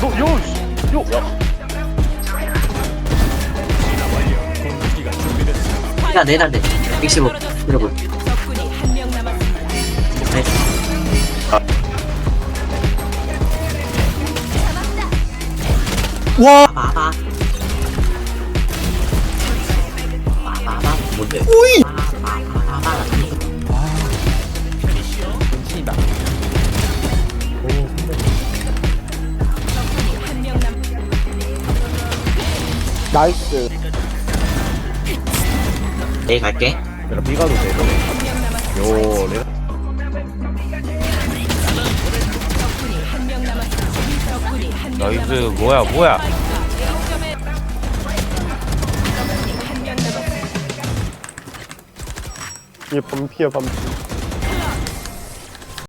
너, 요, 요. 야, 내놔, 내. 115. 여러분. 적군이 한 와. 마마. 마마마. 뭔데? 오이! 마마마. 나이스 A 갈게 내가 B 가도 돼. 요 내가 나이스. 뭐야 뭐야. 얘 범피야 범피